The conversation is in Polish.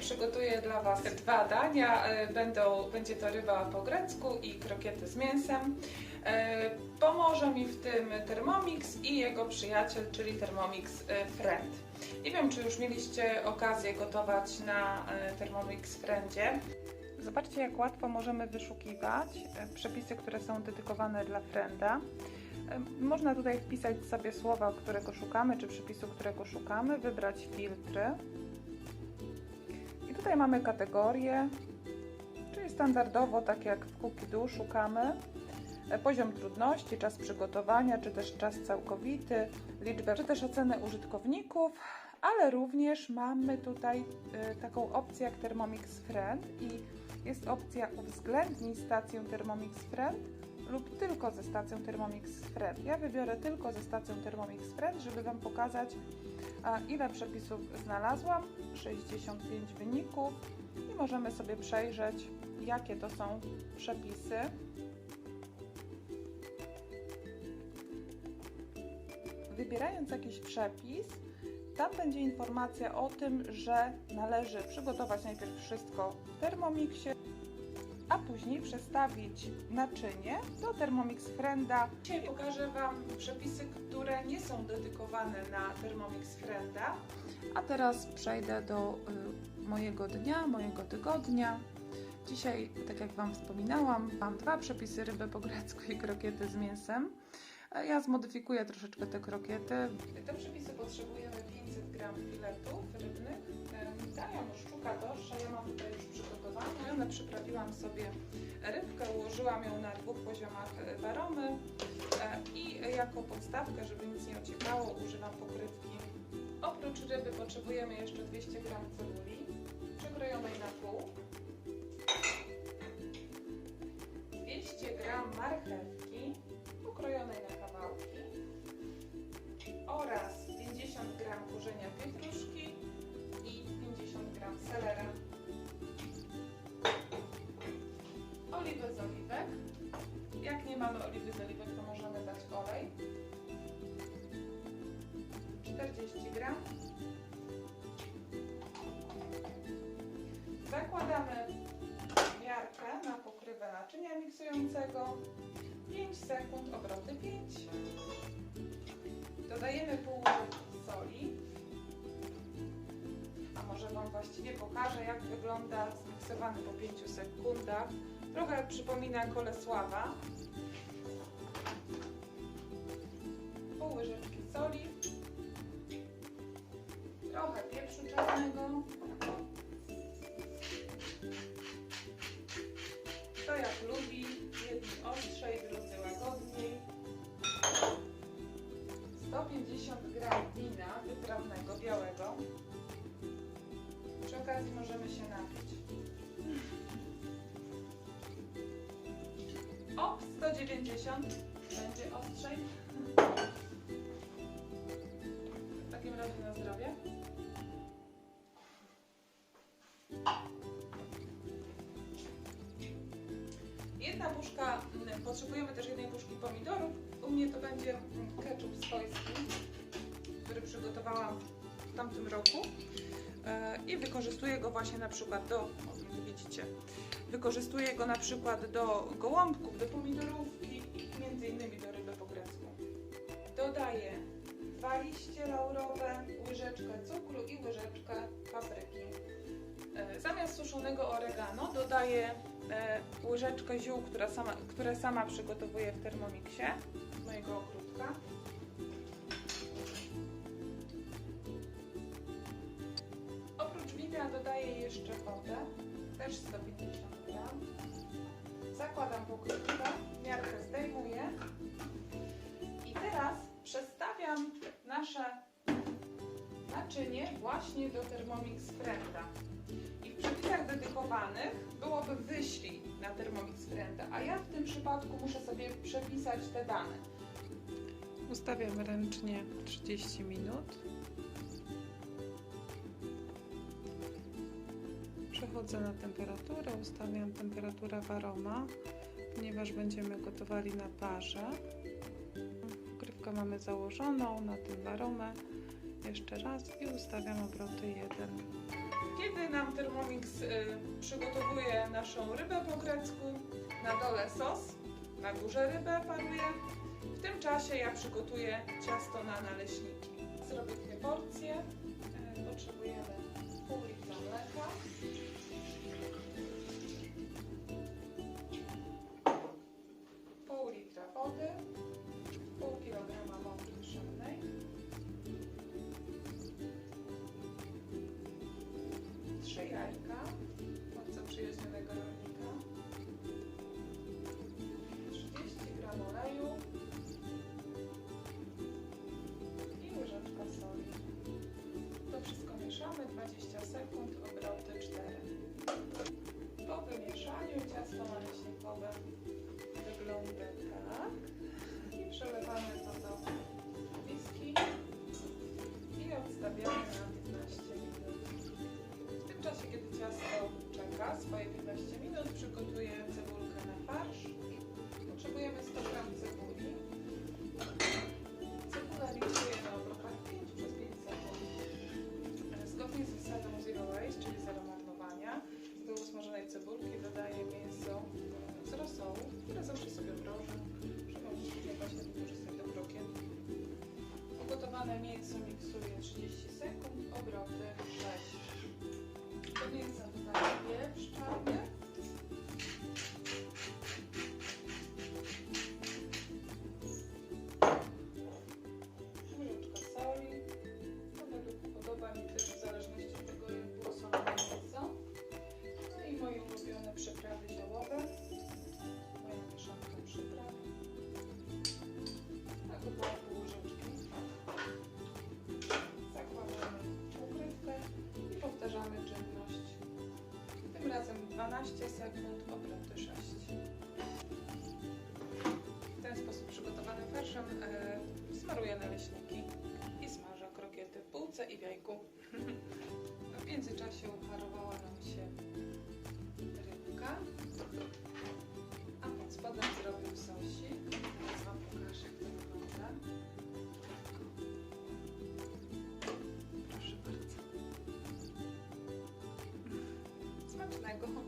Przygotuję dla Was dwa dania. E, Będą, będzie to ryba po grecku i krokiety z mięsem. E, Pomoże mi w tym Thermomix i jego przyjaciel, czyli Thermomix e, Friend. Nie wiem, czy już mieliście okazję gotować na Thermomix Friendzie. Zobaczcie, jak łatwo możemy wyszukiwać przepisy, które są dedykowane dla Frienda. Można tutaj wpisać sobie słowa, którego szukamy, czy przepisu, którego szukamy, wybrać filtry. Tutaj mamy kategorie, czyli standardowo, tak jak w Cookie szukamy. E, poziom trudności, czas przygotowania, czy też czas całkowity, liczbę, czy też ocenę użytkowników, ale również mamy tutaj e, taką opcję jak Thermomix Friend i jest opcja uwzględnij stację Thermomix Friend lub tylko ze stacją Thermomix Friend. Ja wybiorę tylko ze stacją Thermomix Friend, żeby Wam pokazać ile przepisów znalazłam, 65 wyników i możemy sobie przejrzeć jakie to są przepisy. Wybierając jakiś przepis, tam będzie informacja o tym, że należy przygotować najpierw wszystko w Thermomixie, a później przestawić naczynie do Thermomix Frienda. Dzisiaj pokażę Wam przepisy, które nie są dedykowane na Thermomix Frienda. A teraz przejdę do y, mojego dnia, mojego tygodnia. Dzisiaj, tak jak Wam wspominałam, mam dwa przepisy ryby po grecku i krokiety z mięsem. Ja zmodyfikuję troszeczkę te krokiety. Do przepisu potrzebujemy 500 g filetów rybnych. Em, Dają sztuka dorsza, ja mam tutaj już przygotowaną. Ja przyprawiłam sobie rybkę, ułożyłam ją na dwóch poziomach e, baromy e, i jako podstawkę, żeby nic nie ociekało, używam pokrywki. Oprócz ryby potrzebujemy jeszcze 200 g cebuli, przekrojonej na pół, 200 g marchewki, korzenia pietruszki i 50 g selera. Oliwy z oliwek. Jak nie mamy oliwy z oliwek, to możemy dać olej. 40 g. Zakładamy miarkę na pokrywę naczynia miksującego. 5 sekund, obroty 5. Dodajemy pół łyżeczki soli. Może Wam właściwie pokażę, jak wygląda zmiksowany po 5 sekundach. Trochę przypomina kolesława. Pół łyżeczki soli. Trochę pieprzu czarnego. 190 będzie ostrzej. W takim razie na zdrowie. Jedna puszka, mm, potrzebujemy też jednej puszki pomidorów. U mnie to będzie mm, ketchup swojski, który przygotowałam w tamtym roku. E, I wykorzystuję go właśnie na przykład do, o widzicie, wykorzystuję go na przykład do gołąbków, do pomidorówki i między innymi do ryby po grecku. Dodaję dwa liście laurowe, łyżeczkę cukru i łyżeczkę papryki. E, Zamiast suszonego oregano dodaję e, łyżeczkę ziół, która sama, które sama przygotowuję w Thermomixie z mojego ogródka. Oprócz wina dodaję jeszcze wodę, też 150 Zakładam pokrywkę, miarkę zdejmuję i teraz przestawiam nasze naczynie właśnie do Thermomix Frienda. I w przepisach dedykowanych byłoby wyślij na Thermomix Frienda, a ja w tym przypadku muszę sobie przepisać te dane. Ustawiam ręcznie 30 minut. Przechodzę na temperaturę, ustawiam temperaturę waroma, ponieważ będziemy gotowali na parze. Pokrywkę mamy założoną na tym waromę. Jeszcze raz i ustawiam obroty 1. Kiedy nam Thermomix y, przygotowuje naszą rybę po grecku, na dole sos, na górze rybę paruje, w tym czasie ja przygotuję ciasto na naleśniki. Zrobię dwie porcje. Y, Potrzebujemy pół litra mleka. Wody, pół kilograma mąki pszennej, trzy jajka ciasto czeka swoje 15 minut, przygotuję cebulkę na farsz. Potrzebujemy 100 g cebuli. Cebula liczuje na obrotach 5 przez 5 sekund. Zgodnie z zasadą zero waste, czyli zero marnowania, do usmażonej cebulki dodaję mięso z rosołu, które zawsze sobie mrożę, żeby później właśnie wykorzystać do krokiet. Ugotowane mięso miksuję 30 sekund, obroty 6. Mięsa dodaję pieprz czarny. 15 sekund obroty 6. W ten sposób przygotowanym farszem yy, e, smaruję naleśniki i smażę krokiety w bułce i w jajku. w międzyczasie uparowała nam się rybka, a pod spodem zrobił sosik. Teraz Wam pokażę, jak to wygląda. Proszę bardzo. Smacznego!